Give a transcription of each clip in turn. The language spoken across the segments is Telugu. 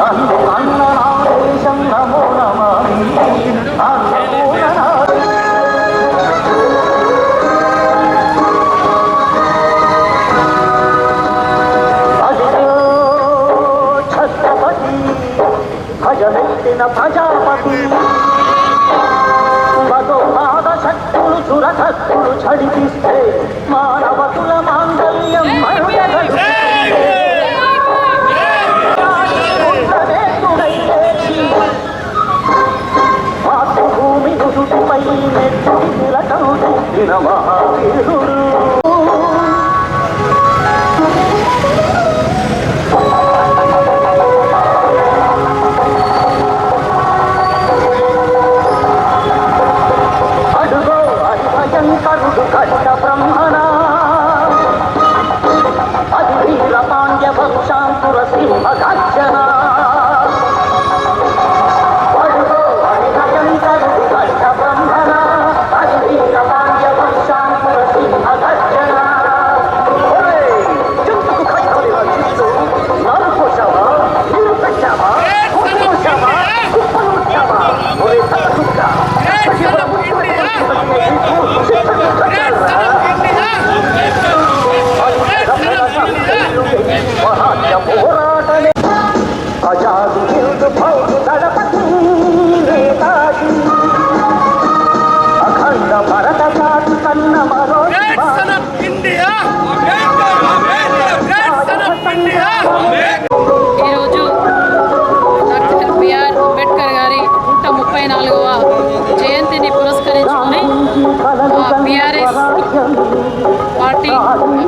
అన్ననాదేశం నమో నమామి ఛత్రపతి భజమెత్తిన ప్రజాపతి పదోపాద శక్తులు చురకత్తులు చడిపిస్తే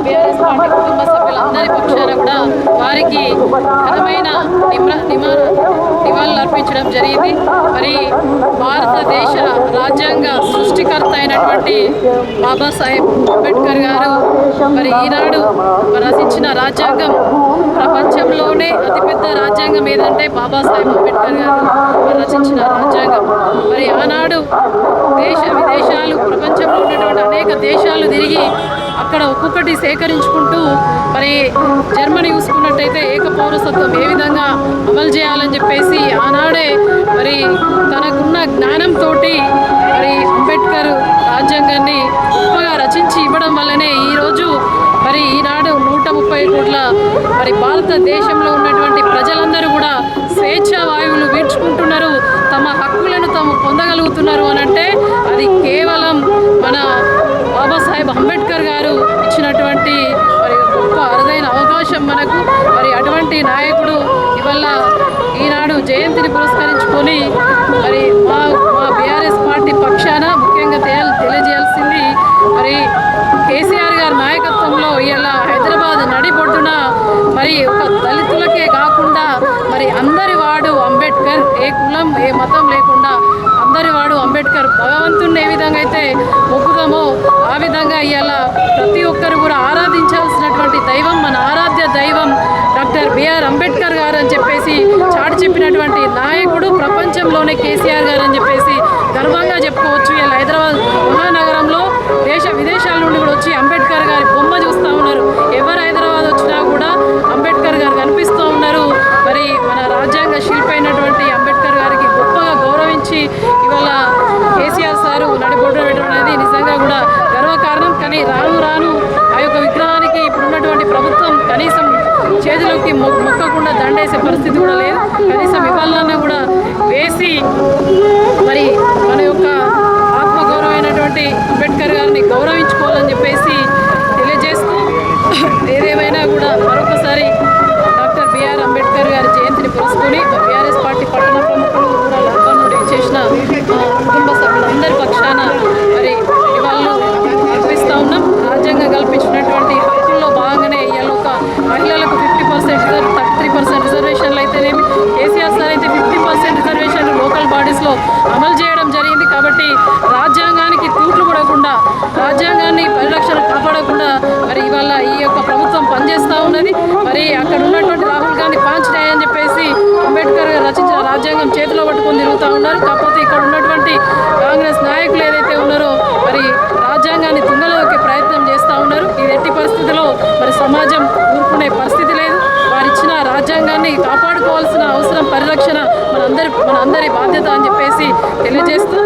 బీఆర్ఎస్ పార్టీ కుటుంబ సభ్యులందరి పక్షాన కూడా వారికి ఘనమైన నిమ్ర నిమా నివాళులు అర్పించడం జరిగింది. మరి భారతదేశ రాజ్యాంగ సృష్టికర్త అయినటువంటి బాబాసాహెబ్ అంబేద్కర్ గారు మరి ఈనాడు రచించిన రాజ్యాంగం ప్రపంచంలోనే అతిపెద్ద రాజ్యాంగం ఏదంటే బాబాసాహెబ్ అంబేద్కర్ గారు రచించిన రాజ్యాంగం. మరి ఆనాడు దేశ విదేశాలు ప్రపంచంలో ఉన్నటువంటి అనేక దేశాలు తిరిగి ఇక్కడ ఒక్కొక్కటి సేకరించుకుంటూ మరి జర్మనీ చూసుకున్నట్టయితే ఏక పౌరసత్వం ఏ విధంగా అమలు చేయాలని చెప్పేసి ఆనాడే మరి తనకున్న జ్ఞానంతో మరి అంబేద్కర్ రాజ్యాంగాన్ని గొప్పగా రచించి ఇవ్వడం వల్లనే ఈరోజు మరి ఈనాడు నూట ముప్పై కోట్ల మరి భారతదేశంలో ఉన్నటువంటి ప్రజలందరూ కూడా స్వేచ్ఛ వాయువులు వీడ్చుకుంటున్నారు. తమ హక్కులను తాము పొందగలుగుతున్నారు అని జయంతిని పురస్కరించుకొని మరి మా మా బీఆర్ఎస్ పార్టీ పక్షాన ముఖ్యంగా తెలియజేయాల్సింది మరి కేసీఆర్ గారి నాయకత్వంలో ఇలా హైదరాబాద్ నడిబొడ్డున మరి ఒక దళితులకే కాకుండా మరి అందరి వాడు అంబేద్కర్ ఏ కులం ఏ మతం లేకుండా అందరి వాడు అంబేద్కర్ భగవంతుని ఏ విధంగా అయితే మొక్కుతామో ఆ విధంగా ఇవాళ ప్రతి ఒక్కరు కూడా ఆరాధించాల్సినటువంటి దైవం మన ఆరాధ్య దైవం డాక్టర్ బిఆర్ అంబేద్కర్ గారు అని చెప్పేసి చాటి చెప్పిన దండేసే పరిస్థితి కూడా లేదు కనీసం పరిరక్షణ మరి ఇవాళ ఈ యొక్క ప్రభుత్వం పనిచేస్తూ ఉన్నది. మరి అక్కడ ఉన్నటువంటి రాహుల్ గాంధీ పాంచనాయ్ అని చెప్పేసి అంబేద్కర్ గారు రచించిన రాజ్యాంగం చేతిలో పట్టుకొని తిరుగుతూ ఉన్నారు. కాకపోతే ఇక్కడ ఉన్నటువంటి కాంగ్రెస్ నాయకులు ఏదైతే ఉన్నారో మరి రాజ్యాంగాన్ని తుంగలోకి ప్రయత్నం చేస్తూ ఉన్నారు. ఇది ఎట్టి పరిస్థితిలో మరి సమాజం ఊరుకునే పరిస్థితి లేదు. వారిచ్చిన రాజ్యాంగాన్ని కాపాడుకోవాల్సిన అవసరం పరిరక్షణ మనందరి మనందరి బాధ్యత అని చెప్పేసి తెలియజేస్తూ